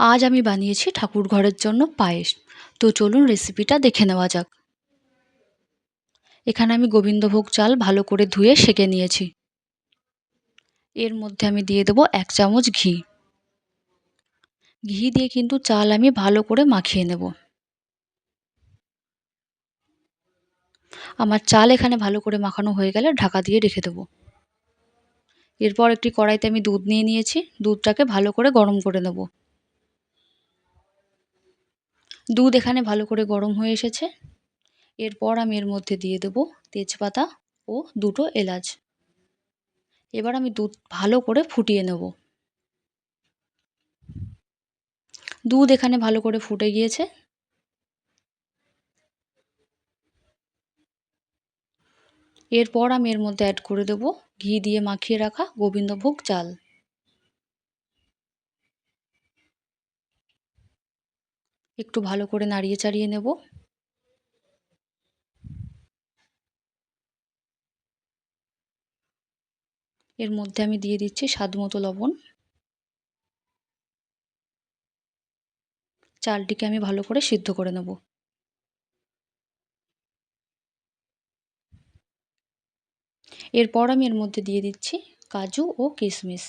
আজ আমি বানিয়েছি ঠাকুর ঘরের জন্য পায়েস। তো চলুন রেসিপিটা দেখে নেওয়া যাক। এখানে আমি গোবিন্দভোগ চাল ভালো করে ধুয়ে সেঁকে নিয়েছি। এর মধ্যে আমি দিয়ে দেবো এক চামচ ঘি। ঘি দিয়ে কিন্তু চাল আমি ভালো করে মাখিয়ে নেব। আমার চাল এখানে ভালো করে মাখানো হয়ে গেলে ঢাকা দিয়ে রেখে দেবো। এরপর একটি কড়াইতে আমি দুধ নিয়ে নিয়েছি। দুধটাকে ভালো করে গরম করে নেব। দুধ এখানে ভালো করে গরম হয়ে এসেছে। এরপর আমি এর মধ্যে দিয়ে দেব তেজপাতা ও দুটো এলাচ। এবার আমি দুধ ভালো করে ফুটিয়ে নেব। দুধ এখানে ভালো করে ফুটে গিয়েছে। এরপর আমি এর মধ্যে অ্যাড করে দেব ঘি দিয়ে মাখিয়ে রাখা গোবিন্দভোগ চাল। একটু ভালো করে নাড়িয়ে চাড়িয়ে নেব। এর মধ্যে আমি দিয়ে দিচ্ছি স্বাদ মতো লবণ। চালটিকে আমি ভালো করে সিদ্ধ করে নেব। এরপর আমি এর মধ্যে দিয়ে দিচ্ছি কাজু ও কিশমিশ।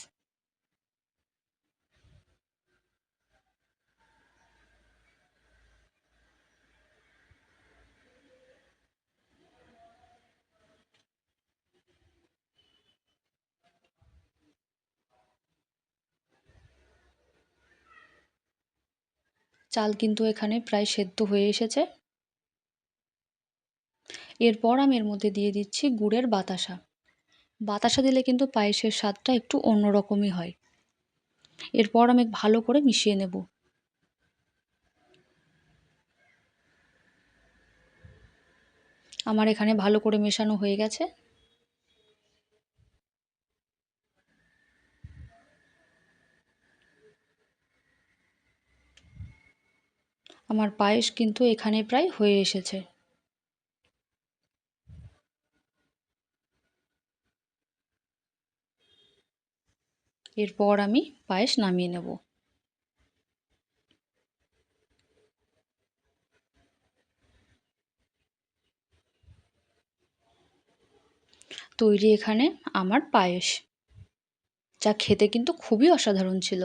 চাল কিন্তু এখানে প্রায় সেদ্ধ হয়ে এসেছে। এরপর আমি এর মধ্যে দিয়ে দিচ্ছি গুড়ের বাতাসা। বাতাসা দিলে কিন্তু পায়েসের স্বাদটা একটু অন্যরকমই হয়। এরপর আমি ভালো করে মিশিয়ে নেব। আমার এখানে ভালো করে মেশানো হয়ে গেছে। আমার পায়েস কিন্তু এখানে প্রায় হয়ে এসেছে। এরপর আমি পায়েস নামিয়ে নেব। তৈরি এখানে আমার পায়েস, যা খেতে কিন্তু খুবই অসাধারণ ছিল।